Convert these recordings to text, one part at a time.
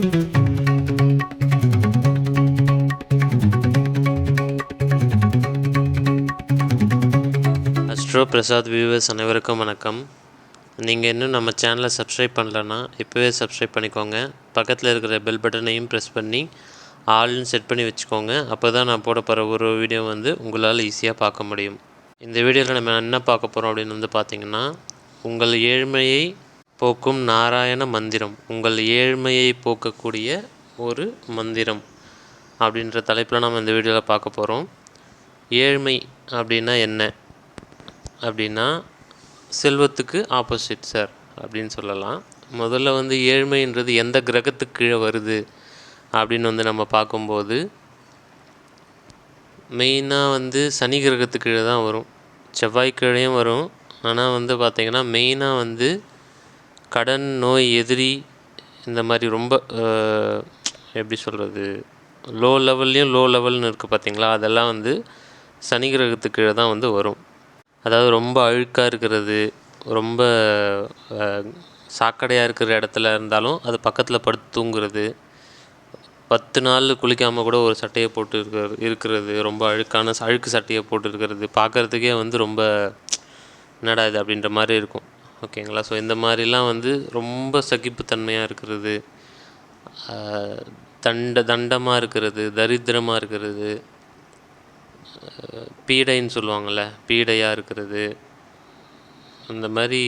Astro Prasad viewers அனைவருக்கும் வணக்கம். நீங்கள் இன்னும் நம்ம சேனலை சப்ஸ்கிரைப் பண்ணலன்னா இப்போவே சப்ஸ்கிரைப் பண்ணிக்கோங்க. பக்கத்தில் இருக்கிற பெல் பட்டனையும் ப்ரெஸ் பண்ணி ஆல்னு செட் பண்ணி வச்சுக்கோங்க. அப்போ தான் நான் போட போகிற ஒரு வீடியோ வந்து உங்களால் ஈஸியாக பார்க்க முடியும். இந்த வீடியோவில் நம்ம என்ன பார்க்க போகிறோம் அப்படின்னு வந்து பார்த்திங்கன்னா உங்கள் ஏழ்மையை போக்கும் நாராயண மந்திரம் உங்கள் ஏழ்மையை போக்கக்கூடிய ஒரு மந்திரம் அப்படின்ற தலைப்பில் நம்ம இந்த வீடியோவில் பார்க்க போகிறோம் ஏழ்மை அப்படின்னா என்ன? அப்படின்னா செல்வத்துக்கு ஆப்போசிட் சார் அப்படின்னு சொல்லலாம். முதல்ல வந்து ஏழ்மைன்றது எந்த கிரகத்துக்கு கீழே வருது அப்படின்னு வந்து நம்ம பார்க்கும்போது மெயினாக வந்து சனி கிரகத்துக்கு கீழே தான் வரும். செவ்வாய் வரும். ஆனால் வந்து பார்த்திங்கன்னா மெயினாக வந்து கடன் நோய் எதிரி இந்த மாதிரி ரொம்ப எப்படி சொல்கிறது லோ லெவல்லையும் லோ லெவல்னு இருக்குது பார்த்தீங்களா அதெல்லாம் வந்து சனி கிரகத்துக்கு கீழே தான் வந்து வரும். அதாவது ரொம்ப அழுக்காக இருக்கிறது ரொம்ப சாக்கடையாக இருக்கிற இடத்துல இருந்தாலும் அது பக்கத்தில் படுத்து தூங்குறது பத்து நாள் குளிக்காமல் கூட ஒரு சட்டையை போட்டு இருக்கிற இருக்கிறது ரொம்ப அழுக்கான அழுக்கு சட்டையை போட்டு இருக்கிறது பார்க்குறதுக்கே வந்து ரொம்ப என்னடா இது அப்படின்ற மாதிரி இருக்கும். ஓகேங்களா? ஸோ இந்த மாதிரிலாம் வந்து ரொம்ப சகிப்புத்தன்மையாக இருக்கிறது. தண்ட தண்டமாக இருக்கிறது தரித்திரமாக இருக்கிறது. பீடைன்னு சொல்லுவாங்கள்ல பீடையாக இருக்கிறது. அந்த மாதிரி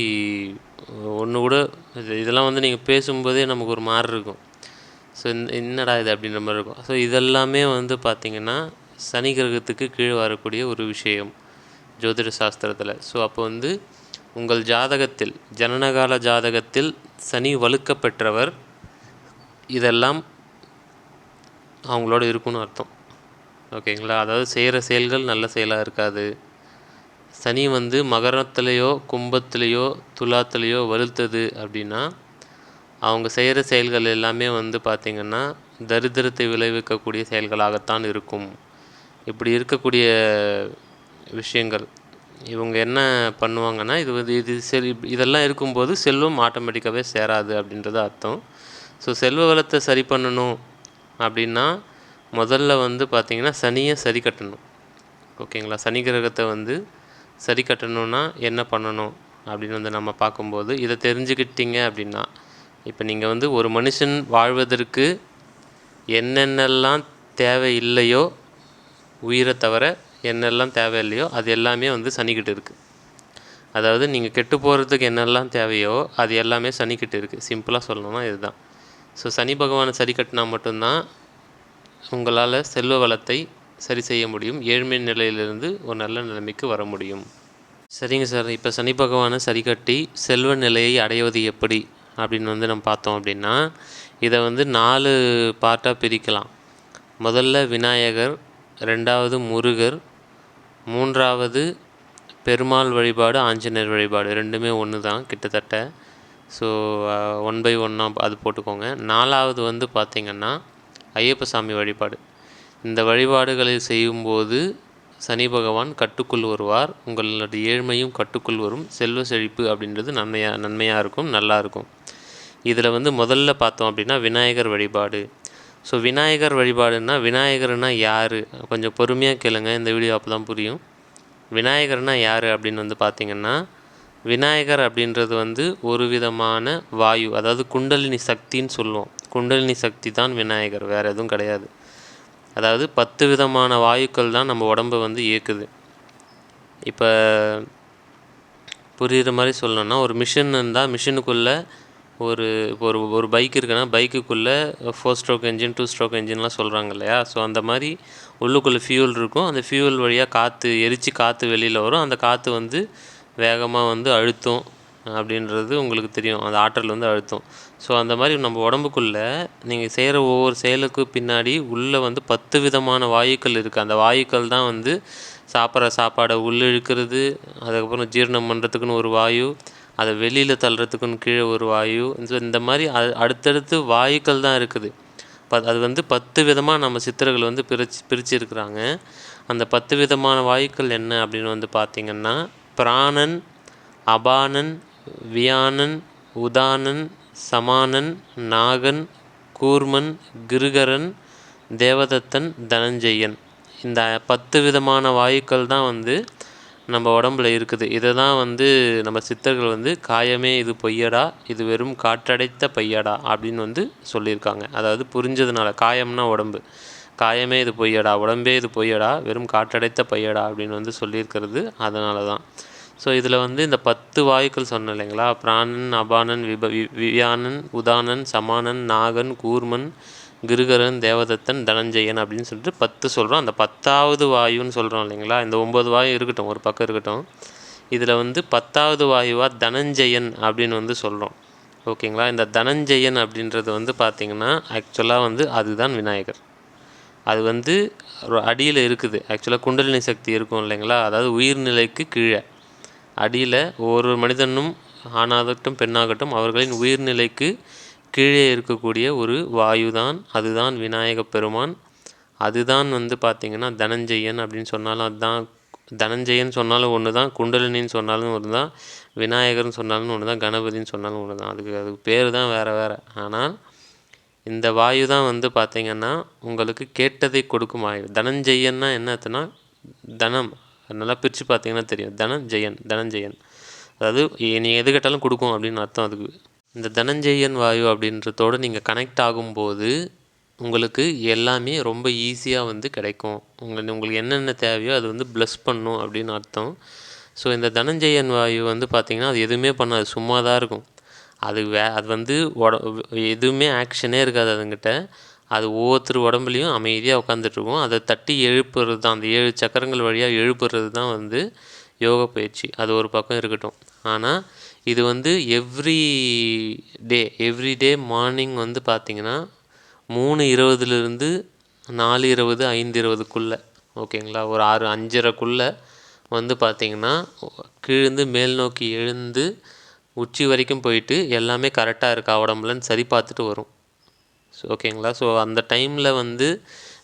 ஒன்று கூட இது இதெல்லாம் வந்து நீங்கள் பேசும்போதே நமக்கு ஒரு மாதிரி இருக்கும். ஸோ இந்த என்னடா இது அப்படின்ற மாதிரி இருக்கும். ஸோ இதெல்லாமே வந்து பார்த்திங்கன்னா சனி கிரகத்துக்கு கீழே வரக்கூடிய ஒரு விஷயம் ஜோதிட சாஸ்திரத்தில். ஸோ அப்போ வந்து உங்கள் ஜாதகத்தில் ஜனனகால ஜாதகத்தில் சனி வலுக்க பெற்றவர் இதெல்லாம் அவங்களோட இருக்குன்னு அர்த்தம். ஓகேங்களா? அதாவது செய்கிற செயல்கள் நல்ல செயலாக இருக்காது. சனி வந்து மகரத்துலேயோ கும்பத்துலேயோ துலாத்துலேயோ வலுத்தது அப்படின்னா அவங்க செய்கிற செயல்கள் எல்லாமே வந்து பார்த்திங்கன்னா தரித்திரத்தை விளைவிக்கக்கூடிய செயல்களாகத்தான் இருக்கும். இப்படி இருக்கக்கூடிய விஷயங்கள் இவங்க என்ன பண்ணுவாங்கன்னா இது வந்து இது சரி இதெல்லாம் இருக்கும்போது செல்வம் ஆட்டோமேட்டிக்காகவே சேராது அப்படின்றது அர்த்தம். ஸோ செல்வ வளத்தை சரி பண்ணணும் அப்படின்னா முதல்ல வந்து பார்த்திங்கன்னா சனியை சரி கட்டணும். ஓகேங்களா? சனி கிரகத்தை வந்து சரி கட்டணும்னா என்ன பண்ணணும் அப்படின்னு வந்து நம்ம பார்க்கும்போது இதை தெரிஞ்சுக்கிட்டீங்க அப்படின்னா இப்போ நீங்கள் வந்து ஒரு மனுஷன் வாழ்வதற்கு என்னென்னலாம் தேவை இல்லையோ உயிரை தவிர என்னெல்லாம் தேவையில்லையோ அது எல்லாமே வந்து சனிக்கிட்ட இருக்குது அதாவது நீங்கள் கெட்டு போகிறதுக்கு என்னெல்லாம் தேவையோ அது எல்லாமே சனிக்கிட்ட இருக்குது சிம்பிளாக சொல்லணும்னா இதுதான். ஸோ சனி பகவானை சரி கட்டினா மட்டும்தான் உங்களால் செல்வ வளத்தை சரி செய்ய முடியும். ஏழ்மை நிலையிலிருந்து ஒரு நல்ல நிலைமைக்கு வர முடியும். சரிங்க சார். இப்போ சனி பகவானை சரி கட்டி செல்வ நிலையை அடைவது எப்படி அப்படின்னு வந்து நம்ம பார்த்தோம் அப்படின்னா இதை வந்து நாலு பார்ட்டாக பிரிக்கலாம். முதல்ல விநாயகர் ரெண்டாவது முருகர் மூன்றாவது பெருமாள் வழிபாடு ஆஞ்சநேயர் வழிபாடு. ரெண்டுமே ஒன்று தான் கிட்டத்தட்ட ஸோ ஒன் பை ஒன்னாக அது போட்டுக்கோங்க. நாலாவது வந்து பார்த்திங்கன்னா ஐயப்ப சாமி வழிபாடு. இந்த வழிபாடுகளை செய்யும்போது சனி பகவான் கட்டுக்குள் வருவார். உங்களுடைய ஏழ்மையும் கட்டுக்குள் வரும். செல்வ செழிப்பு அப்படின்றது நன்மையாக நன்மையாக இருக்கும் நல்லாயிருக்கும் இதில் வந்து முதல்ல பார்த்தோம் அப்படின்னா விநாயகர் வழிபாடு. ஸோ விநாயகர் வழிபாடுன்னா விநாயகர்னா யார்? கொஞ்சம் பொறுமையாக கேளுங்க இந்த வீடியோ அப்போ தான் புரியும். விநாயகர்னா யார் அப்படின்னு வந்து பார்த்தீங்கன்னா விநாயகர் அப்படின்றது வந்து ஒரு விதமான வாயு அதாவது குண்டலினி சக்தின்னு சொல்லுவோம். குண்டலினி சக்தி தான் விநாயகர் வேறு எதுவும் கிடையாது. அதாவது பத்து விதமான வாயுக்கள் தான் நம்ம உடம்பை வந்து இயக்குது. இப்போ புரிகிற மாதிரி சொல்லணும்னா ஒரு மிஷின் இருந்தால் மிஷினுக்குள்ளே ஒரு ஒரு ஒரு பைக் இருக்குன்னா பைக்குக்குள்ளே four stroke engine two stroke என்ஜின்லாம் சொல்கிறாங்க இல்லையா? ஸோ அந்த மாதிரி உள்ளுக்குள்ளே ஃபியூல் இருக்கும். அந்த ஃபியூல் வழியாக காற்று எரித்து காற்று வெளியில் வரும். அந்த காற்று வந்து வேகமாக வந்து அழுத்தும் அப்படின்றது உங்களுக்கு தெரியும். அந்த ஆற்றல் வந்து அழுத்தும். ஸோ அந்த மாதிரி நம்ம உடம்புக்குள்ளே நீங்கள் செய்கிற ஒவ்வொரு செயலுக்கு பின்னாடி உள்ளே வந்து பத்து விதமான வாயுக்கள் இருக்குது அந்த வாயுக்கள் தான் வந்து சாப்பிட்ற சாப்பாடை உள்ளிழுக்கிறது அதுக்கப்புறம் ஜீரணம் பண்ணுறதுக்குன்னு ஒரு வாயு அதை வெளியில் தள்ளுறதுக்குன்னு கீழே ஒரு வாயு இந்த மாதிரி அது அடுத்தடுத்து வாயுக்கள் தான் இருக்குது. ப அது வந்து பத்து விதமாக நம்ம சித்தர்கள் வந்து பிரிச்சு பிரிச்சிருக்கிறாங்க. அந்த பத்து விதமான வாயுக்கள் என்ன அப்படின்னு வந்து பார்த்திங்கன்னா பிராணன் அபானன் வியானன் உதானன் சமானன் நாகன் கூர்மன் கிருகரன் தேவதத்தன் தனஞ்செயன். இந்த பத்து விதமான வாயுக்கள் தான் வந்து நம்ம உடம்புல இருக்குது. இதை தான் வந்து நம்ம சித்தர்கள் வந்து காயமே இது பொய்யடா இது வெறும் காற்றடைத்த பையடா அப்படின்னு வந்து சொல்லியிருக்காங்க. அதாவது புரிஞ்சதுனால காயம்னா உடம்பு. காயமே இது பொய்யடா உடம்பே இது பொய்யடா வெறும் காற்றடைத்த பையடா அப்படின்னு வந்து சொல்லியிருக்கிறது அதனால தான் ஸோ இதில் வந்து இந்த பத்து வாயுக்கள் சொன்னேன் இல்லைங்களா? பிராணன் அபானன் விப வி வியானன் உதானன் சமானன் நாகன் கூர்மன் கிருகரன் தேவதத்தன் தனஞ்சயன் அப்படின்னு சொல்லிட்டு பத்து சொல்கிறோம் அந்த பத்தாவது வாயுன்னு சொல்கிறோம் இல்லைங்களா? இந்த ஒம்பது வாயு இருக்கட்டும் ஒரு பக்கம் இருக்கட்டும். இதில் வந்து பத்தாவது வாயுவாக தனஞ்சயன் அப்படின்னு வந்து சொல்கிறோம் ஓகேங்களா? இந்த தனஞ்சயன் அப்படின்றது வந்து பார்த்திங்கன்னா ஆக்சுவலாக வந்து அதுதான் விநாயகர். அது வந்து அடியில் இருக்குது. ஆக்சுவலாக குண்டலினி சக்தி இருக்கும் இல்லைங்களா? அதாவது உயிர்நிலைக்கு கீழே. அடியில் ஒரு மனிதனும் ஆணாகட்டும் பெண்ணாகட்டும் அவர்களின் உயிர்நிலைக்கு கீழே இருக்கக்கூடிய ஒரு வாயு தான் அதுதான் விநாயக பெருமான். அதுதான் வந்து பார்த்திங்கன்னா தனஞ்செயன் அப்படின்னு சொன்னாலும் அதுதான் தனஞ்செயன் சொன்னாலும் ஒன்று தான் குண்டலினின்னு சொன்னாலும் ஒன்று தான் விநாயகர்னு சொன்னாலும் ஒன்று தான் கணபதின்னு சொன்னாலும் ஒன்று தான் அதுக்கு அதுக்கு பேர் தான் வேறு வேறு. ஆனால் இந்த வாயு தான் வந்து பார்த்திங்கன்னா உங்களுக்கு கேட்டதை கொடுக்கும் வாயு. தனஞ்செயன்னா என்ன தனம். நல்லா பிரித்து பார்த்தீங்கன்னா தெரியும். தனஞ்செயன் தனஞ்செயன். அதாவது நீ எது கேட்டாலும் கொடுக்கும் அப்படின்னு அர்த்தம் அதுக்கு. இந்த தனஞ்செயன் வாயு அப்படின்றதோடு நீங்கள் கனெக்ட் ஆகும்போது உங்களுக்கு எல்லாமே ரொம்ப ஈஸியாக வந்து கிடைக்கும். உங்கள் உங்களுக்கு என்னென்ன தேவையோ அது வந்து ப்ளஸ் பண்ணும் அப்படின்னு அர்த்தம். ஸோ இந்த தனஞ்செயன் வாயு வந்து பார்த்திங்கன்னா அது எதுவுமே பண்ணாது. சும்மா தான் இருக்கும். அது வே அது வந்து உட எதுவுமே ஆக்ஷனே இருக்காது அதுங்கிட்ட. அது ஒவ்வொருத்தர் உடம்புலையும் அமைதியாக உட்காந்துட்ருக்கும் அதை தட்டி எழுப்புறது தான் அந்த ஏழு சக்கரங்கள் வழியாக எழுப்புறது தான் வந்து யோக பயிற்சி. அது ஒரு பக்கம் இருக்கட்டும். ஆனால் இது வந்து every day every day morning வந்து பார்த்திங்கன்னா மூணு இருபதுலேருந்து நாலு இருபது ஐந்து இருபதுக்குள்ளே ஓகேங்களா? ஒரு ஆறு அஞ்சரைக்குள்ளே வந்து பார்த்திங்கன்னா கீழ்ந்து மேல் நோக்கி எழுந்து உச்சி வரைக்கும் போயிட்டு எல்லாமே கரெக்டாக இருக்கா. உடம்புலன்னு சரி பார்த்துட்டு வரும். ஸோ ஓகேங்களா? ஸோ அந்த டைமில் வந்து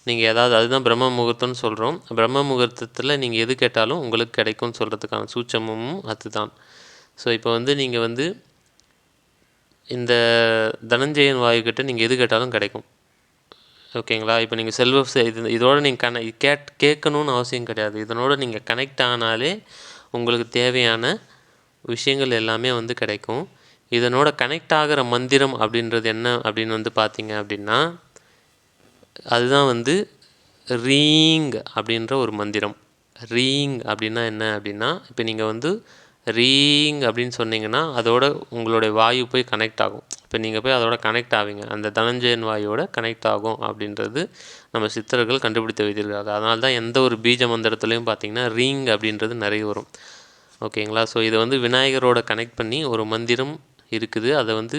நீங்கள் ஏதாவது அதுதான் பிரம்ம முகூர்த்தம்னு சொல்கிறோம் பிரம்ம முகூர்த்தத்தில் நீங்கள் எது கேட்டாலும் உங்களுக்கு கிடைக்கும்னு சொல்கிறதுக்கான சூச்சமும் அதுதான். ஸோ இப்போ வந்து நீங்கள் வந்து இந்த தனஞ்சயன் வாயுக்கிட்ட நீங்கள் எது கேட்டாலும் கிடைக்கும். ஓகேங்களா இப்போ நீங்கள் செல்வ செ- இது இதோட நீங்கள் கன கேட் கேட்கணும்னு அவசியம் கிடையாது. இதனோட நீங்கள் கனெக்ட் ஆனாலே உங்களுக்கு தேவையான விஷயங்கள் எல்லாமே வந்து கிடைக்கும். இதனோட கனெக்ட் ஆகிற மந்திரம் அப்படின்றது என்ன அப்படின்னு வந்து பார்த்தீங்க அப்படின்னா அதுதான் வந்து ரீங் அப்படின்ற ஒரு மந்திரம். ரீங் அப்படின்னா என்ன அப்படின்னா இப்போ நீங்கள் வந்து ரீங் அப்படின்னு சொன்னீங்கன்னா அதோட உங்களுடைய வாயு போய் கனெக்ட் ஆகும். இப்போ நீங்கள் போய் அதோட கனெக்ட் ஆவீங்க. அந்த தனஞ்சயன் வாயோட கனெக்ட் ஆகும் அப்படின்றது நம்ம சித்தர்கள் கண்டுபிடித்து வைத்திருக்காங்க அதனால தான் எந்த ஒரு பீஜ மந்திரத்துலையும் பார்த்தீங்கன்னா ரீங் அப்படின்றது நிறைய வரும். ஓகேங்களா ஸோ இதை வந்து விநாயகரோட கனெக்ட் பண்ணி ஒரு மந்திரம் இருக்குது. அதை வந்து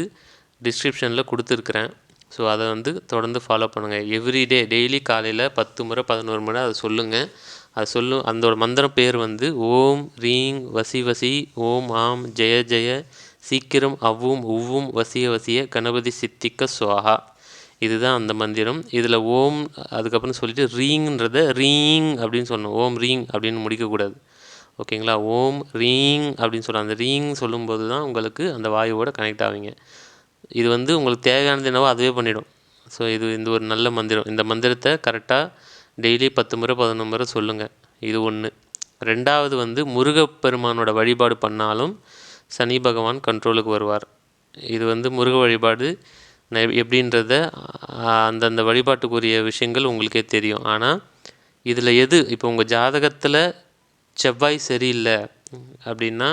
டிஸ்கிரிப்ஷனில் கொடுத்துருக்குறேன். ஸோ அதை வந்து தொடர்ந்து ஃபாலோ பண்ணுங்கள் எவ்ரிடே டெய்லி காலையில் பத்து முறை பதினோரு முறை அதை சொல்லுங்கள் அது சொல்லும் அந்த மந்திரம் பேர் வந்து ஓம் ரீங் வசி வசி ஓம் ஆம் ஜெய ஜெய சீக்கிரம் அவ்வும் உவ்வும் வசிய வசிய கணபதி சித்திக்க சுவாஹா. இதுதான் அந்த மந்திரம். இதில் ஓம் அதுக்கப்புறம் சொல்லிட்டு ரீங்கிறத ரீங் அப்படின்னு சொல்லணும். ஓம் ரீங் அப்படின்னு முடிக்கக்கூடாது. ஓகேங்களா? ஓம் ரீங் அப்படின்னு சொல்ல அந்த ரீங் சொல்லும்போது தான் உங்களுக்கு அந்த வாயுவோட கனெக்ட் ஆவீங்க. இது வந்து உங்களுக்கு தேவையானது என்னவோ அதுவே பண்ணிடும். ஸோ இது இந்த ஒரு நல்ல மந்திரம். இந்த மந்திரத்தை கரெக்டாக டெய்லி பத்து முறை பதினொன்று முறை சொல்லுங்கள் இது ஒன்று ரெண்டாவது வந்து முருகப்பெருமானோட வழிபாடு பண்ணாலும் சனி பகவான் கண்ட்ரோலுக்கு வருவார். இது வந்து முருக வழிபாடு எப்படின்றத அந்தந்த வழிபாட்டுக்குரிய விஷயங்கள் உங்களுக்கே தெரியும். ஆனால் இதில் எது இப்போ உங்கள் ஜாதகத்தில் செவ்வாய் சரியில்லை அப்படின்னா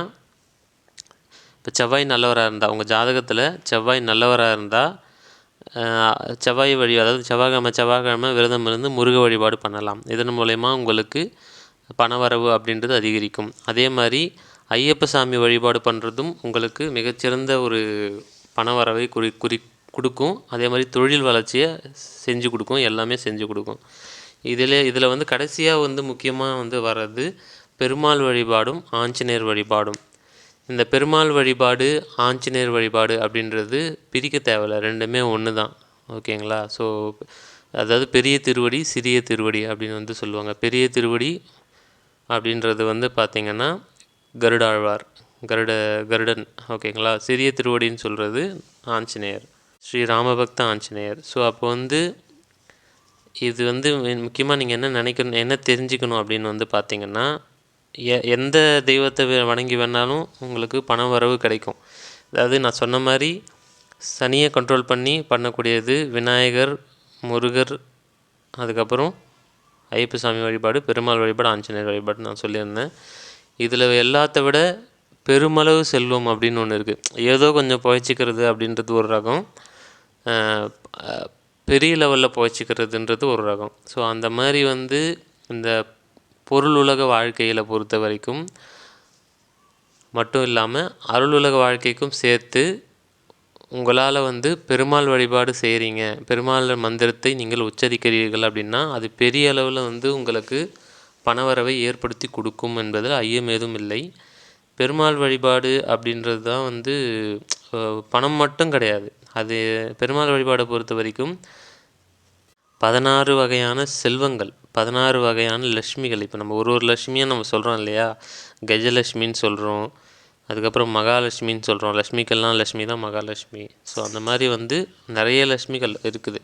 இப்போ செவ்வாய் நல்லவராக இருந்தால் உங்கள் ஜாதகத்தில் செவ்வாய் நல்லவராக இருந்தால் செவ்வாய் வழி அதாவது செவ்வாய்க்கிழமை செவ்வாய்க்கிழமை விரதம் இருந்து முருக வழிபாடு பண்ணலாம். இதன் மூலயமா உங்களுக்கு பணவரவு அப்படின்றது அதிகரிக்கும். அதே மாதிரி ஐயப்ப சாமி வழிபாடு பண்ணுறதும் உங்களுக்கு மிகச்சிறந்த ஒரு பணவரவை குறி குறி கொடுக்கும். அதே மாதிரி தொழில் வளர்ச்சியை செஞ்சு கொடுக்கும். எல்லாமே செஞ்சு கொடுக்கும். இதில் இதில் வந்து கடைசியாக வந்து முக்கியமாக வந்து வர்றது பெருமாள் வழிபாடும் ஆஞ்சநேயர் வழிபாடும். இந்த பெருமாள் வழிபாடு ஆஞ்சநேயர் வழிபாடு அப்படின்றது பிரிக்க தேவையில்ல. ரெண்டுமே ஒன்று தான் ஓகேங்களா? ஸோ அதாவது பெரிய திருவடி சிறிய திருவடி அப்படின்னு வந்து சொல்லுவாங்க. பெரிய திருவடி அப்படின்றது வந்து பார்த்திங்கன்னா கருடாழ்வார் கருட கருடன். ஓகேங்களா? சிறிய திருவடின்னு சொல்கிறது ஆஞ்சநேயர் ஸ்ரீ ராமபக்த ஆஞ்சநேயர். ஸோ அப்போ வந்து இது வந்து முக்கியமாக நீங்கள் என்ன நினைக்கணும் என்ன தெரிஞ்சுக்கணும் அப்படின்னு வந்து பார்த்திங்கன்னா எ எந்த தெய்வத்தை வணங்கி வேணாலும் உங்களுக்கு பண வரவு கிடைக்கும். அதாவது நான் சொன்ன மாதிரி சனியை கண்ட்ரோல் பண்ணி பண்ணக்கூடியது விநாயகர் முருகர் அதுக்கப்புறம் ஐயப்ப சாமி வழிபாடு பெருமாள் வழிபாடு ஆஞ்சநேயர் வழிபாடு நான் சொல்லியிருந்தேன். இதில் எல்லாத்த விட பெருமளவு செல்வம் அப்படின்னு ஒன்று இருக்குது ஏதோ கொஞ்சம் புழைச்சிக்கிறது அப்படின்றது ஒரு ரகம். பெரிய லெவலில் புழைச்சிக்கிறதுன்றது ஒரு ரகம். ஸோ அந்த மாதிரி வந்து இந்த பொருள் உலக வாழ்க்கையில் பொறுத்த வரைக்கும் மட்டும் இல்லாமல் அருளுலக வாழ்க்கைக்கும் சேர்த்து உங்களால் வந்து பெருமாள் வழிபாடு செய்கிறீங்க பெருமாள் மந்திரத்தை நீங்கள் உச்சரிக்கிறீர்கள் அப்படின்னா அது பெரிய அளவில் வந்து உங்களுக்கு பணவரவை ஏற்படுத்தி கொடுக்கும் என்பதில் ஐயம் ஏதும் இல்லை. பெருமாள் வழிபாடு அப்படின்றது தான் வந்து பணம் மட்டும் கிடையாது. அது பெருமாள் வழிபாடை பொறுத்த வரைக்கும் பதினாறு வகையான செல்வங்கள் பதினாறு வகையான லட்சுமிகள். இப்போ நம்ம ஒரு ஒரு லட்சுமியாக நம்ம சொல்கிறோம் இல்லையா? கஜலட்சுமின்னு சொல்கிறோம் அதுக்கப்புறம் மகாலட்சுமின்னு சொல்கிறோம் லட்சுமிக்கெல்லாம் லட்சுமி தான் மகாலட்சுமி. ஸோ அந்த மாதிரி வந்து நிறைய லட்சுமிகள் இருக்குது.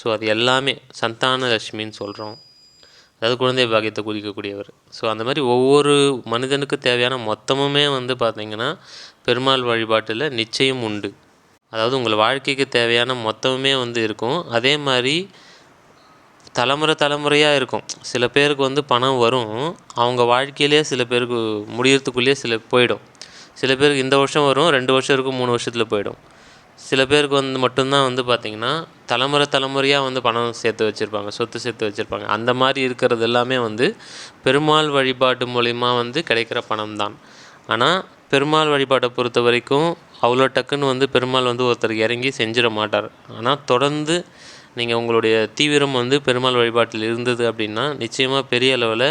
ஸோ அது எல்லாமே சந்தான லட்சுமின்னு சொல்கிறோம் அதாவது குழந்தை பாக்கியத்தை குறிக்கக்கூடியவர். ஸோ அந்த மாதிரி ஒவ்வொரு மனிதனுக்கு தேவையான மொத்தமுமே வந்து பார்த்திங்கன்னா பெருமாள் வழிபாட்டில் நிச்சயம் உண்டு. அதாவது உங்கள் வாழ்க்கைக்கு தேவையான மொத்தமுமே வந்து இருக்கும். அதே மாதிரி தலைமுறை தலைமுறையாக இருக்கும். சில பேருக்கு வந்து பணம் வரும். அவங்க வாழ்க்கையிலே சில பேருக்கு முடியறதுக்குள்ளேயே சில போயிடும். சில பேருக்கு இந்த வருஷம் வரும் ரெண்டு வருஷம் இருக்கும் மூணு வருஷத்தில் போயிடும். சில பேருக்கு வந்து மட்டும்தான் வந்து பார்த்திங்கன்னா தலைமுறை தலைமுறையாக வந்து பணம் சேர்த்து வச்சுருப்பாங்க சொத்து சேர்த்து வச்சுருப்பாங்க. அந்த மாதிரி இருக்கிறது எல்லாமே வந்து பெருமாள் வழிபாட்டு மூலிமா வந்து கிடைக்கிற பணம் தான் ஆனால் பெருமாள் வழிபாட்டை பொறுத்த வரைக்கும் அவ்வளோ டக்குன்னு வந்து பெருமாள் வந்து ஒருத்தர் இறங்கி செஞ்சிட மாட்டார். ஆனால் தொடர்ந்து நீங்கள் உங்களுடைய தீவிரம் வந்து பெருமாள் வழிபாட்டில் இருந்தது அப்படின்னா நிச்சயமாக பெரிய அளவில்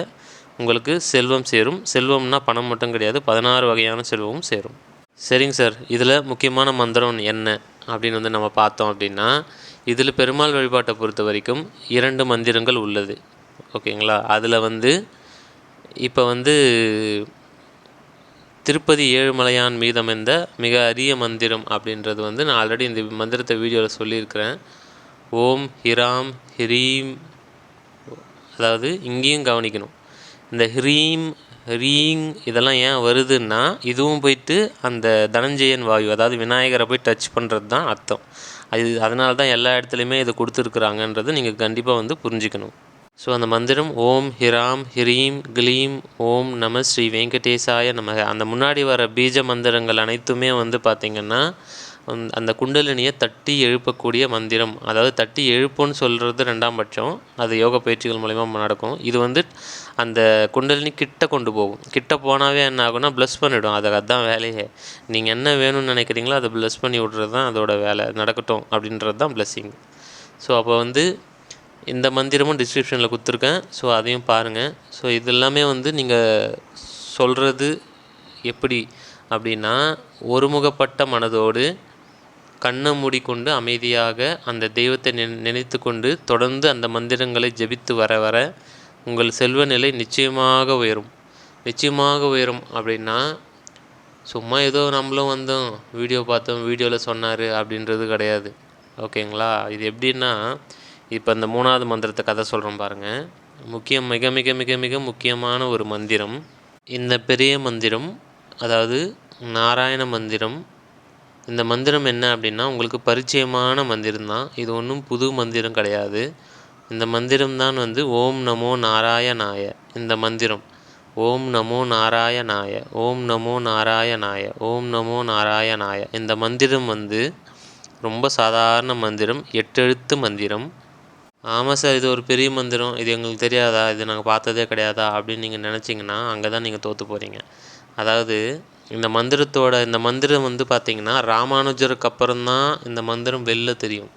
உங்களுக்கு செல்வம் சேரும். செல்வம்னா பணம் மட்டும் கிடையாது. பதினாறு வகையான செல்வமும் சேரும். சரிங்க சார். இதில் முக்கியமான மந்திரம் என்ன அப்படின்னு வந்து நம்ம பார்த்தோம் அப்படின்னா இதில் பெருமாள் வழிபாட்டை பொறுத்த வரைக்கும் இரண்டு மந்திரங்கள் உள்ளது. ஓகேங்களா? அதில் வந்து இப்போ வந்து திருப்பதி ஏழுமலையான் மீதமெந்த மிக அரிய மந்திரம் அப்படின்றது வந்து நான் ஆல்ரெடி இந்த மந்திரத்தை வீடியோவில் சொல்லியிருக்கிறேன். ஓம் ஹிராம் ஹிரீம் அதாவது இங்கேயும் கவனிக்கணும். இந்த ஹிரீம் ஹிரீங் இதெல்லாம் ஏன் வருதுன்னா இதுவும் போயிட்டு அந்த தனஞ்சயன் வாயு அதாவது விநாயகரை போய் டச் பண்ணுறது தான் அர்த்தம். அது அதனால தான் எல்லா இடத்துலையுமே இதை கொடுத்துருக்குறாங்கன்றது நீங்கள் கண்டிப்பாக வந்து புரிஞ்சுக்கணும். ஸோ அந்த மந்திரம் ஓம் ஹிராம் ஹிரீம் க்ளீம் ஓம் நம ஸ்ரீ வெங்கடேசாய நமக. அந்த முன்னாடி வர பீஜ மந்திரங்கள் அனைத்துமே வந்து பார்த்திங்கன்னா அந்த- அந்த குண்டலினியை தட்டி எழுப்பக்கூடிய மந்திரம். அதாவது தட்டி எழுப்புன்னு சொல்கிறது ரெண்டாம் பட்சம். அது யோக பயிற்சிகள் மூலிமா நடக்கும். இது வந்து அந்த குண்டலினி கிட்ட கொண்டு போகும். கிட்ட போனாவே என்ன ஆகும்னா ப்ளஸ் பண்ணிவிடும் அதை அதுதான் வேலையே. நீங்கள் என்ன வேணும்னு நினைக்கிறீங்களோ அதை ப்ளஸ் பண்ணி விட்றது தான் அதோட வேலை. நடக்கட்டும் அப்படின்றது தான் ப்ளஸ்ஸிங் ஸோ அப்போ வந்து இந்த மந்திரமும் டிஸ்கிரிப்ஷனில் கொடுத்துருக்கேன். ஸோ அதையும் பாருங்கள் ஸோ இது எல்லாமே வந்து நீங்கள் சொல்கிறது எப்படி அப்படின்னா ஒருமுகப்பட்ட மனதோடு கண்ணை மூடிக்கொண்டு அமைதியாக அந்த தெய்வத்தை நினைத்து கொண்டு தொடர்ந்து அந்த மந்திரங்களை ஜெபித்து வர வர உங்கள் செல்வ நிலை நிச்சயமாக உயரும். நிச்சயமாக உயரும் அப்படின்னா சும்மா ஏதோ நம்மளும் வந்தோம் வீடியோ பார்த்தோம் வீடியோவில் சொன்னார் அப்படின்றது கிடையாது. ஓகேங்களா? இது எப்படின்னா இப்போ இந்த மூணாவது மந்திரத்தை கதை சொல்கிறோம் பாருங்கள் முக்கியம் மிக மிக மிக மிக முக்கியமான ஒரு மந்திரம். இந்த பெரிய மந்திரம் அதாவது நாராயண மந்திரம் இந்த மந்திரம் என்ன அப்படின்னா உங்களுக்கு பரிச்சயமான மந்திரம் தான். இது ஒன்றும் புது மந்திரம் கிடையாது. இந்த மந்திரம் தான் வந்து ஓம் நமோ நாராயணாய இந்த மந்திரம். ஓம் நமோ நாராயணாய ஓம் நமோ நாராயணாய ஓம் நமோ நாராயணாய. இந்த மந்திரம் வந்து ரொம்ப சாதாரண மந்திரம் எட்டெழுத்து மந்திரம். ஆமாம் சார் இது ஒரு பெரிய மந்திரம். இது எங்களுக்கு தெரியாதா? இது நாங்கள் பார்த்ததே கிடையாதா? அப்படின்னு நீங்கள் நினச்சிங்கன்னா அங்கே தான் நீங்கள் தோற்று போகிறீங்க அதாவது இந்த மந்திரத்தோட இந்த மந்திரம் வந்து பார்த்தீங்கன்னா ராமானுஜருக்கு அப்புறம்தான் இந்த மந்திரம் வெளில தெரியும்.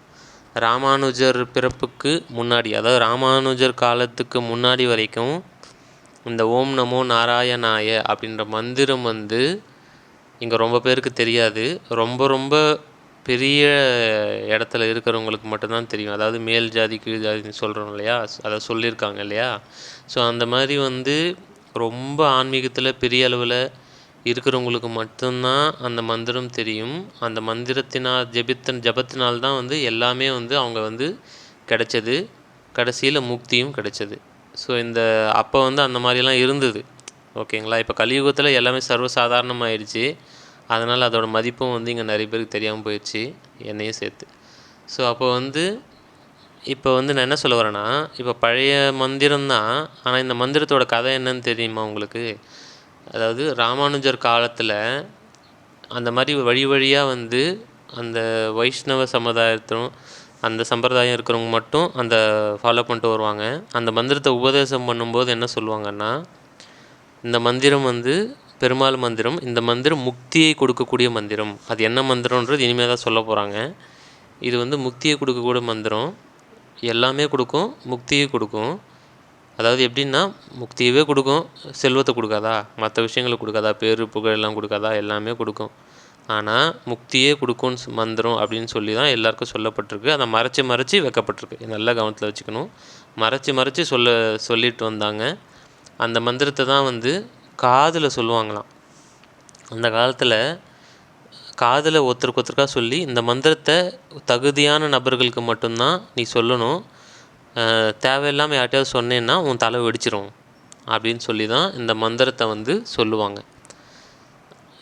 ராமானுஜர் பிறப்புக்கு முன்னாடி அதாவது ராமானுஜர் காலத்துக்கு முன்னாடி வரைக்கும் இந்த ஓம் நமோ நாராயணாய அப்படின்ற மந்திரம் வந்து இங்கே ரொம்ப பேருக்கு தெரியாது. ரொம்ப ரொம்ப பெரிய இடத்துல இருக்கிறவங்களுக்கு மட்டும்தான் தெரியும். அதாவது மேல் ஜாதி கீழ் ஜாதின்னு சொல்கிறோம் இல்லையா? அதை சொல்லியிருக்காங்க இல்லையா? ஸோ அந்த மாதிரி வந்து ரொம்ப ஆன்மீகத்தில் பெரிய அளவில் இருக்கிறவங்களுக்கு மட்டும்தான் அந்த மந்திரம் தெரியும். அந்த மந்திரத்தினால் ஜெபித்த ஜபத்தினால்தான் வந்து எல்லாமே வந்து அவங்க வந்து கிடைச்சது. கடைசியில் முக்தியும் கிடைச்சது. ஸோ இந்த அப்போ வந்து அந்த மாதிரிலாம் இருந்தது. ஓகேங்களா? இப்போ கலியுகத்தில் எல்லாமே சர்வசாதாரணமாயிடுச்சு அதனால் அதோடய மதிப்பும் வந்து இங்கே நிறைய பேருக்கு தெரியாமல் போயிடுச்சு என்னையும் சேர்த்து. ஸோ அப்போ வந்து இப்போ வந்து நான் என்ன சொல்ல வரேன்னா இப்போ பழைய மந்திரம் தான் ஆனால் இந்த மந்திரத்தோட கதை என்னன்னு தெரியுமா உங்களுக்கு? அதாவது ராமானுஜர் காலத்தில் அந்த மாதிரி வழி வழியாக வந்து அந்த வைஷ்ணவ சமுதாயத்தும் அந்த சம்பிரதாயம் இருக்கிறவங்க மட்டும் அந்த ஃபாலோ பண்ணிட்டு வருவாங்க. அந்த மந்திரத்தை உபதேசம் பண்ணும்போது என்ன சொல்லுவாங்கன்னா இந்த மந்திரம் வந்து பெருமாள் மந்திரம் இந்த மந்திரம் முக்தியை கொடுக்கக்கூடிய மந்திரம். அது என்ன மந்திரன்றது இனிமேல் தான் சொல்ல போகிறாங்க இது வந்து முக்தியை கொடுக்கக்கூடிய மந்திரம். எல்லாமே கொடுக்கும் முக்தியை கொடுக்கும். அதாவது எப்படின்னா முக்தியவே கொடுக்கும். செல்வத்தை கொடுக்காதா? மற்ற விஷயங்களை கொடுக்காதா? பேர் புகழ் எல்லாம் கொடுக்காதா? எல்லாமே கொடுக்கும். ஆனால் முக்தியே கொடுக்கும்னு மந்திரம் அப்படின்னு சொல்லி தான் எல்லாருக்கும் சொல்லப்பட்டிருக்கு. அதை மறைச்சி மறைச்சி வைக்கப்பட்டிருக்கு. நல்லா கவனத்தில் வச்சுக்கணும். மறைச்சி மறைச்சி சொல்ல சொல்லிட்டு வந்தாங்க. அந்த மந்திரத்தை தான் வந்து காதில் சொல்லுவாங்களாம். அந்த காலத்தில் காதில் ஒருத்தருக்கு ஒருத்தருக்காக சொல்லி இந்த மந்திரத்தை தகுதியான நபர்களுக்கு மட்டும்தான் நீ சொல்லணும். தேவையில்லாமல் யார்ட்டையாவது சொன்னேன்னா உன் தலை வெடிச்சிரும் அப்படின்னு சொல்லி தான் இந்த மந்திரத்தை வந்து சொல்லுவாங்க.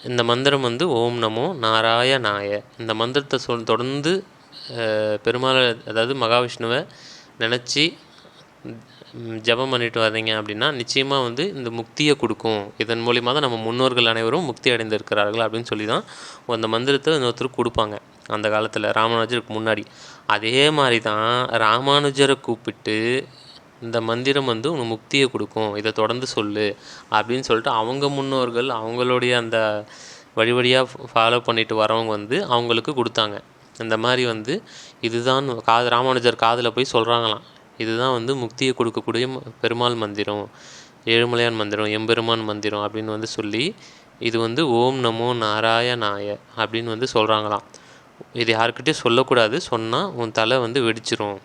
இந்த மந்திரம் வந்து ஓம் நமோ நாராயணாய. இந்த மந்திரத்தை சொல் தொடர்ந்து பெருமாள் அதாவது மகாவிஷ்ணுவை நினச்சி ஜெபம் பண்ணிட்டு வர்றீங்க அப்படின்னா நிச்சயமாக வந்து இந்த முக்தியை கொடுக்கும். இதன் மூலிமா தான் நம்ம முன்னோர்கள் அனைவரும் முக்தி அடைந்திருக்கிறார்கள் அப்படின்னு சொல்லி தான் அந்த மந்திரத்தை இன்னொருத்தருக்கு கொடுப்பாங்க. அந்த காலத்தில் ராமானுஜருக்கு முன்னாடி. அதே மாதிரி தான் ராமானுஜரை கூப்பிட்டு இந்த மந்திரம் வந்து உனக்கு முக்தியை கொடுக்கும் இதை தொடர்ந்து சொல்லு அப்படின்னு சொல்லிட்டு அவங்க முன்னோர்கள் அவங்களுடைய அந்த வழி வழியாக ஃபாலோ பண்ணிட்டு வரவங்க வந்து அவங்களுக்கு கொடுத்தாங்க. இந்த மாதிரி வந்து இதுதான் காது ராமானுஜர் காதில் போய் சொல்கிறாங்களாம் இதுதான் வந்து முக்தியை கொடுக்கக்கூடிய பெருமாள் மந்திரம் ஏழுமலையான் மந்திரம் எம்பெருமான் மந்திரம் அப்படின்னு வந்து சொல்லி இது வந்து ஓம் நமோ நாராயணாய அப்படின்னு வந்து சொல்கிறாங்களாம் இது யாருக்கிட்டேயும் சொல்லக்கூடாது. சொன்னால் உன் தலை வந்து வெடிச்சிரும்.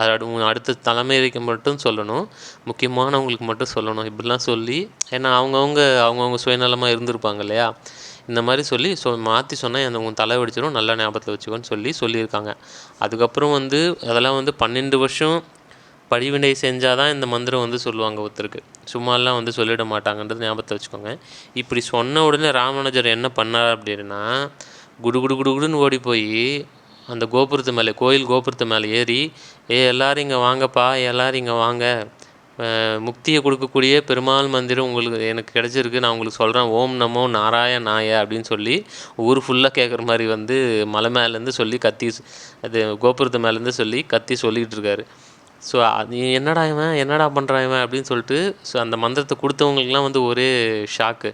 அதோட உன் அடுத்த தலைமுறைக்கு மட்டும் சொல்லணும். முக்கியமானவங்களுக்கு மட்டும் சொல்லணும். இப்படிலாம் சொல்லி ஏன்னா அவங்கவுங்க அவங்கவுங்க சுயநலமாக இருந்திருப்பாங்க இல்லையா? இந்த மாதிரி சொல்லி சொ மாற்றி சொன்னால் அந்த உன் தலை வெடிச்சிடும் நல்லா ஞாபகத்தில் வச்சுக்கோன்னு சொல்லி சொல்லியிருக்காங்க. அதுக்கப்புறம் வந்து அதெல்லாம் வந்து பன்னெண்டு வருஷம் படிவினை செஞ்சால் தான் இந்த மந்திரம் வந்து சொல்லுவாங்க ஒருத்தருக்கு. சும்மாலாம் வந்து சொல்லிட மாட்டாங்கன்றது ஞாபகத்தை வச்சுக்கோங்க. இப்படி சொன்ன உடனே ராமானுஜர் என்ன பண்ணார் அப்படின்னா குடு குடு குடு குடுன்னு ஓடி போய் அந்த கோபுரத்து மேலே கோயில் கோபுரத்து மேலே ஏறி ஏ எல்லோரும் இங்கே வாங்கப்பா எல்லோரும் இங்கே வாங்க. முக்தியை கொடுக்கக்கூடிய பெருமாள் மந்திரம் உங்களுக்கு எனக்கு கிடச்சிருக்கு. நான் உங்களுக்கு சொல்கிறேன் ஓம் நமோ நாராயணாய அப்படின்னு சொல்லி ஊர் ஃபுல்லாக கேட்குற மாதிரி வந்து மலை மேலேருந்து சொல்லி கத்தி அது கோபுரத்து மேலேருந்து சொல்லி கத்தி சொல்லிக்கிட்டு இருக்காரு. ஸோ அது என்னடா இவன்? என்னடா பண்ணுறான் இவன்? அப்படின்னு சொல்லிட்டு ஸோ அந்த மந்திரத்தை கொடுத்தவங்களுக்குலாம் வந்து ஒரே ஷாக்கு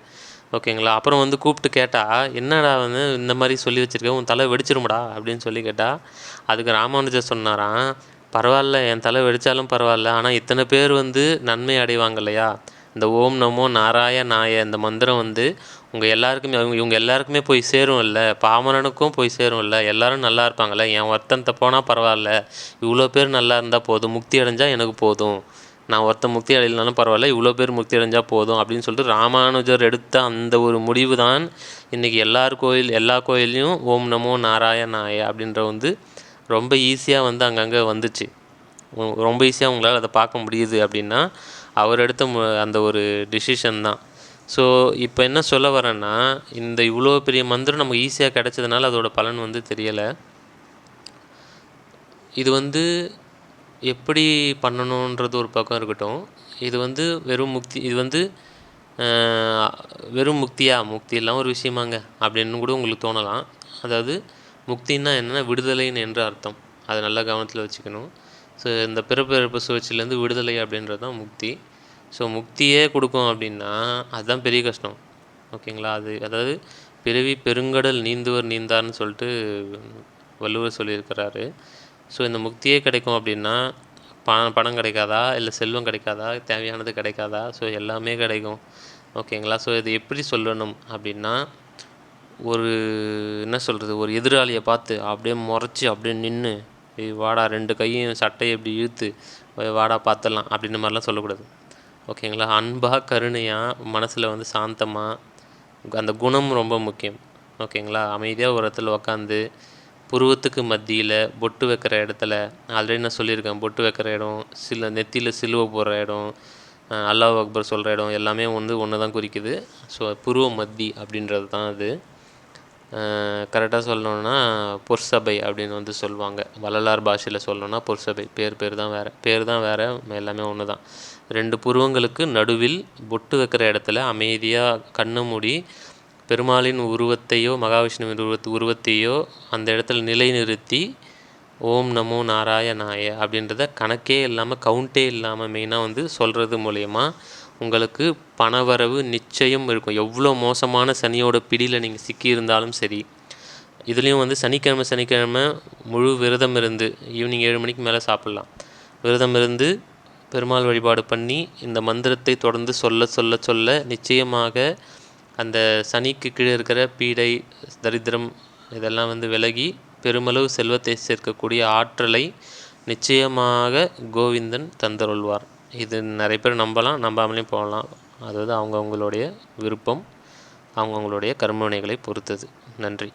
ஓகேங்களா? அப்புறம் வந்து கூப்பிட்டு கேட்டால் என்னடா வந்து இந்த மாதிரி சொல்லி வச்சுருக்க? உன் தலை வெடிச்சிருமடா அப்படின்னு சொல்லி கேட்டால் அதுக்கு ராமானுஜர் சொன்னாராம் பரவாயில்ல என் தலை வெடித்தாலும் பரவாயில்ல ஆனால் இத்தனை பேர் வந்து நன்மை அடைவாங்க இல்லையா? இந்த ஓம் நமோ நாராயணாய இந்த மந்திரம் வந்து உங்கள் எல்லாருக்குமே அவங்க இவங்க எல்லாருக்குமே போய் சேரும் இல்லை. பாமரனுக்கும் போய் சேரும் இல்லை. எல்லாரும் நல்லா இருப்பாங்கல்ல. என் ஒருத்தன்ட்ட போனால் பரவாயில்ல. இவ்வளோ பேர் நல்லா இருந்தால் போதும். முக்தி அடைஞ்சால் எனக்கு போதும். நான் ஒருத்தன் முக்தி அடையலனாலும் பரவாயில்ல இவ்வளோ பேர் முக்தி அடைஞ்சால் போதும் அப்படின்னு சொல்லிட்டு ராமானுஜர் எடுத்த அந்த ஒரு முடிவு தான் இன்றைக்கி எல்லார் கோயில் எல்லா கோயில்லையும் ஓம் நமோ நாராயணாய அப்படின்ற வந்து ரொம்ப ஈஸியாக வந்து அங்கங்கே வந்துச்சு. ரொம்ப ஈஸியாக உங்களால் அதை பார்க்க முடியுது அப்படின்னா அவர் எடுத்த மு- அந்த ஒரு டிசிஷன் தான். ஸோ இப்போ என்ன சொல்ல வரேன்னா இந்த இவ்வளோ பெரிய மந்திரம் நமக்கு ஈஸியாக கிடைச்சதுனால அதோட பலன் வந்து தெரியலை. இது வந்து எப்படி பண்ணணுன்றது ஒரு பக்கம் இருக்கட்டும். இது வந்து வெறும் முக்தி இது வந்து வெறும் முக்தியா? முக்தி எல்லாம் ஒரு விஷயமாங்க. அப்படின்னு கூட உங்களுக்கு தோணலாம். அதாவது முக்தின்னா என்னென்னா விடுதலைன்னு என்ற அர்த்தம். அதை நல்லா கவனத்தில் வச்சுக்கணும். ஸோ இந்த பிறப்பு இறப்பு சுழற்சியிலேருந்து விடுதலை அப்படின்றது தான் முக்தி. ஸோ முக்தியே கொடுக்கும் அப்படின்னா அதுதான் பெரிய கஷ்டம். ஓகேங்களா? அது அதாவது பிறவி பெருங்கடல் நீந்துவர் நீந்தார்னு சொல்லிட்டு வள்ளுவர் சொல்லியிருக்கிறாரு. ஸோ இந்த முக்தியே கிடைக்கும் அப்படின்னா பணம் பணம் கிடைக்காதா? இல்லை செல்வம் கிடைக்காதா? தேவையானது கிடைக்காதா? ஸோ எல்லாமே கிடைக்கும். ஓகேங்களா ஸோ இது எப்படி சொல்லணும் அப்படின்னா ஒரு என்ன சொல்கிறது ஒரு எதிராளியை பார்த்து அப்படியே முறைச்சி அப்படியே நின்று வாடா ரெண்டு கையும் சட்டையை இப்படி இழுத்து வாடா பார்த்துடலாம் அப்படின்ற மாதிரிலாம் சொல்லக்கூடாது. ஓகேங்களா அன்பாக கருணையாக மனசில் வந்து சாந்தமாக அந்த குணம் ரொம்ப முக்கியம். ஓகேங்களா அமைதியாக ஒரு இடத்துல உக்காந்து புருவத்துக்கு மத்தியில் பொட்டு வைக்கிற இடத்துல ஆல்ரெடி நான் சொல்லியிருக்கேன் பொட்டு வைக்கிற இடம் சில நெத்தியில் சிலுவை போடுற இடம் அல்லாஹ் அக்பர் சொல்கிற இடம் எல்லாமே வந்து ஒன்று தான் குறிக்குது. ஸோ புருவ மத்தி அப்படின்றது தான் அது கரெக்டாக சொல்லணுன்னா பொற்சபை அப்படின்னு வந்து சொல்லுவாங்க. வள்ளலார் பாஷையில் சொல்லணும்னா பொற்சபை. பேர் பேர் தான் வேறு. பேர் தான் வேறு எல்லாமே ஒன்று தான் ரெண்டு புருவங்களுக்கு நடுவில் பொட்டு வைக்கிற இடத்துல அமைதியாக கண்ணை மூடி பெருமாளின் உருவத்தையோ மகாவிஷ்ணுவின் உருவத் உருவத்தையோ அந்த இடத்துல நிலைநிறுத்தி ஓம் நமோ நாராயணாய அப்படின்றத கணக்கே இல்லாமல் கவுண்டே இல்லாமல் மெயினாக வந்து சொல்கிறது மூலயமா உங்களுக்கு பணவரவு நிச்சயம் இருக்கும். எவ்வளோ மோசமான சனியோட பிடியில் நீங்கள் சிக்கி இருந்தாலும் சரி இதுலேயும் வந்து சனிக்கிழமை சனிக்கிழமை முழு விரதம் இருந்து ஈவினிங் ஏழு மணிக்கு மேலே சாப்பிட்லாம். விரதம் இருந்து பெருமாள் வழிபாடு பண்ணி இந்த மந்திரத்தை தொடர்ந்து சொல்ல சொல்ல சொல்ல நிச்சயமாக அந்த சனிக்கு கீழே இருக்கிற பீடை தரித்திரம் இதெல்லாம் வந்து விலகி பெருமளவு செல்வத்தை சேர்க்கக்கூடிய ஆற்றலை நிச்சயமாக கோவிந்தன் தந்தருள்வார். இது நிறைய பேர் நம்பலாம் நம்பாமலேயும் போகலாம். அதாவது அவங்கவுங்களுடைய விருப்பம் அவங்கவுங்களுடைய கர்மவினைகளை பொறுத்தது. நன்றி.